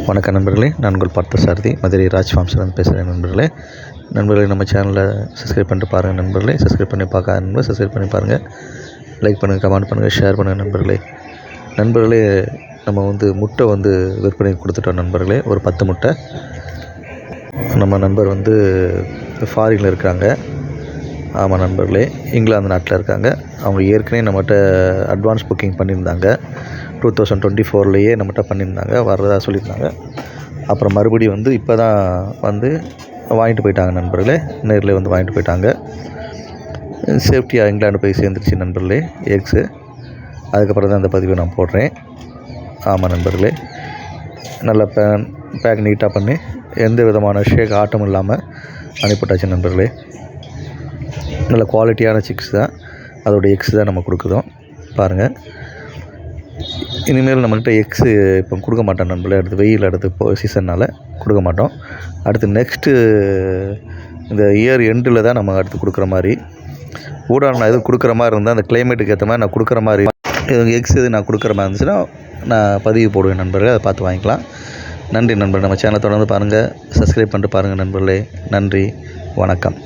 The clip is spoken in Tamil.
வணக்கம் நண்பர்களே நான் உங்கள் பார்த்த சாரதி மதுரை ராஜ் ஃபார்ம்ஸ்லேருந்து பேசுகிறேன் நண்பர்களே. நண்பர்களே நம்ம சேனலில் சப்ஸ்கிரைப் பண்ணிட்டு பாருங்கள் நண்பர்களே. சப்ஸ்கிரைப் பண்ணி பார்க்காத நண்பர் சப்ஸ்கிரைப் பண்ணி பாருங்கள் லைக் பண்ணுங்கள் கமெண்ட் பண்ணுங்கள் ஷேர் பண்ணுங்கள் நண்பர்களே. நண்பர்களே நம்ம வந்து முட்டை வந்து விற்பனை கொடுத்துட்டோம் நண்பர்களே ஒரு பத்து முட்டை. நம்ம நண்பர் வந்து ஃபாரினில் இருக்கிறாங்க. ஆமாம் நண்பர்களே இங்கிலாந்து நாட்டில் இருக்காங்க. அவங்க ஏற்கனவே நம்மகிட்ட அட்வான்ஸ் புக்கிங் பண்ணியிருந்தாங்க. டூ தௌசண்ட் டுவெண்ட்டி ஃபோர்லேயே நம்மகிட்ட பண்ணியிருந்தாங்க வர்றதா சொல்லியிருந்தாங்க. அப்புறம் மறுபடியும் வந்து இப்போ தான் வந்து வாங்கிட்டு போயிட்டாங்க நண்பர்களே நேரில் வந்து வாங்கிட்டு போயிட்டாங்க. சேஃப்டியாக இங்கிலாண்டு போய் சேர்ந்துருச்சு நண்பர்களே எக்ஸு அதுக்கப்புறம் தான் இந்த பதிவை நான் போடுறேன். ஆமாம் நண்பர்களே நல்லா பே பேக் நீட்டாக பண்ணி எந்த விதமான ஷேக் ஆட்டமும் இல்லாமல் அனுப்பிட்டாச்சு நண்பர்களே. நல்ல குவாலிட்டியான சிக்ஸ் தான் அதோட எக்ஸ் தான் நம்ம கொடுக்குறோம். பாருங்கள் இனிமேல் நம்மள்கிட்ட எக்ஸு இப்போ கொடுக்க மாட்டோம் நண்பர்களே. அடுத்து வெயில் அடுத்து இப்போ சீசன்னால் கொடுக்க மாட்டோம். அடுத்து நெக்ஸ்ட்டு இந்த இயர் எண்டில் தான் நம்ம அடுத்து கொடுக்குற மாதிரி. ஊடகம் நான் எதுவும் கொடுக்குற மாதிரி இருந்தால் அந்த கிளைமேட்டுக்கு ஏற்ற மாதிரி நான் கொடுக்குற மாதிரி. இது எக்ஸ் எது நான் கொடுக்குற மாதிரி இருந்துச்சுன்னா நான் பதிவு போடுவேன் நண்பர்களே. அதை பார்த்து வாங்கிக்கலாம். நன்றி நண்பர்கள். நம்ம சேனலை தொடர்ந்து பாருங்கள் சப்ஸ்கிரைப் பண்ணிட்டு பாருங்கள் நண்பர்களே. நன்றி. வணக்கம்.